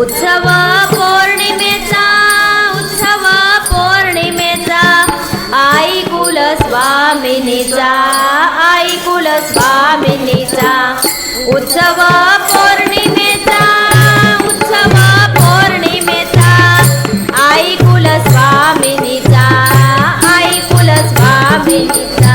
उत्सव पौर्णिमेचा उत्सव पौर्णिमेचा आई कुल स्वामिनीचा आई कुल स्वामिनीचा. उत्सव पौर्णिमेचा उत्सव पौर्णिमेचा आई कुल स्वामिनीचा आई कुल स्वामिनीचा.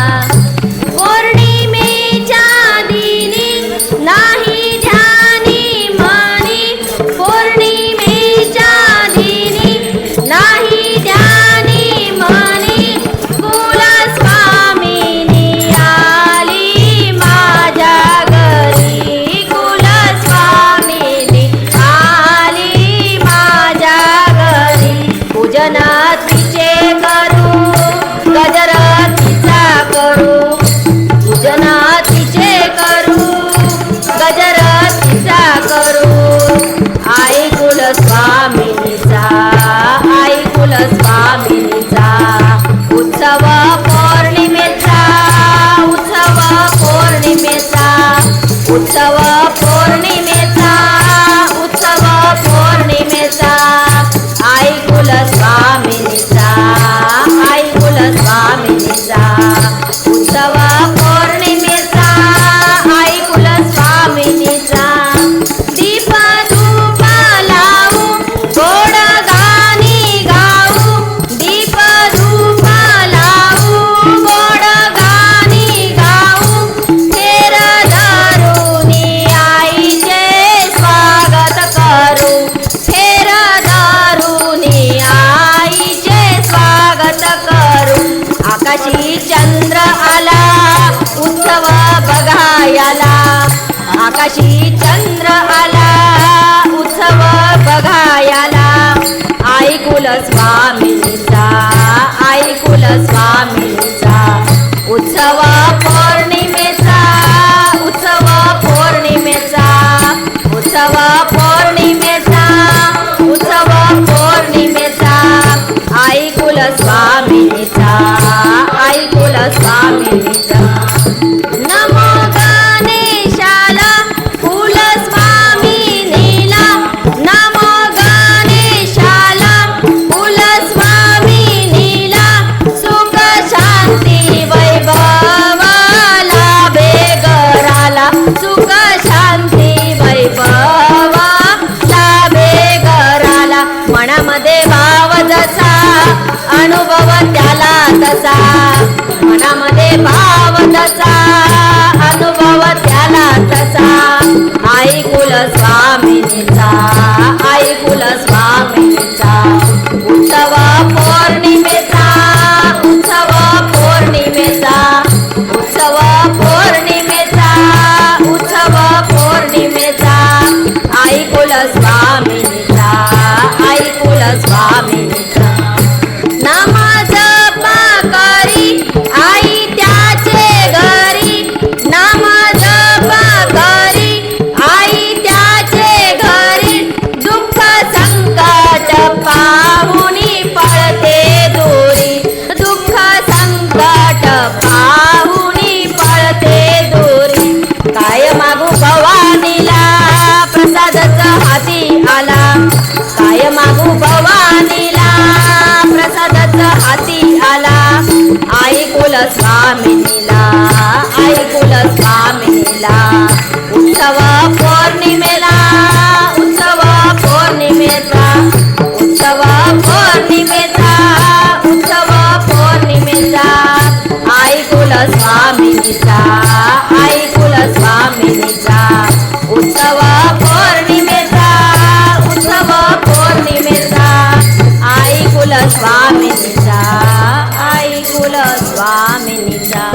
उत्सव आकाशी चंद्र आला उत्सव बघायला. ऐकुल स्वामीचा ऐकुल स्वामीचा. उत्सव पौर्णिमेचा उत्सव पौर्णिमेचा. उत्सव पौर्णिमेचा उत्सव पौर्णिमेचा. ऐकुल स्वामीचा ऐकुल स्वामीचा. मनामध्ये भाव जसा अनुभव त्याला तसा. मनामध्ये भाव तसा अनुभव त्याला तसा. आई कुल स्वामिनीचा हाती काय मागू भवानीला? प्रसादच हाती आला. आई कुल स्वामिनीला आई कुल स्वामिनीला. उत्सव पौर्णिमेला उत्सव पौर्णिमेचा उत्सव पौर्णिमेचा उत्सव पौर्णिमेचा. आई कुल स्वामिनीचा आई कुल स्वामिनीचा स्वामिनीचा आई कुल स्वामिनीचा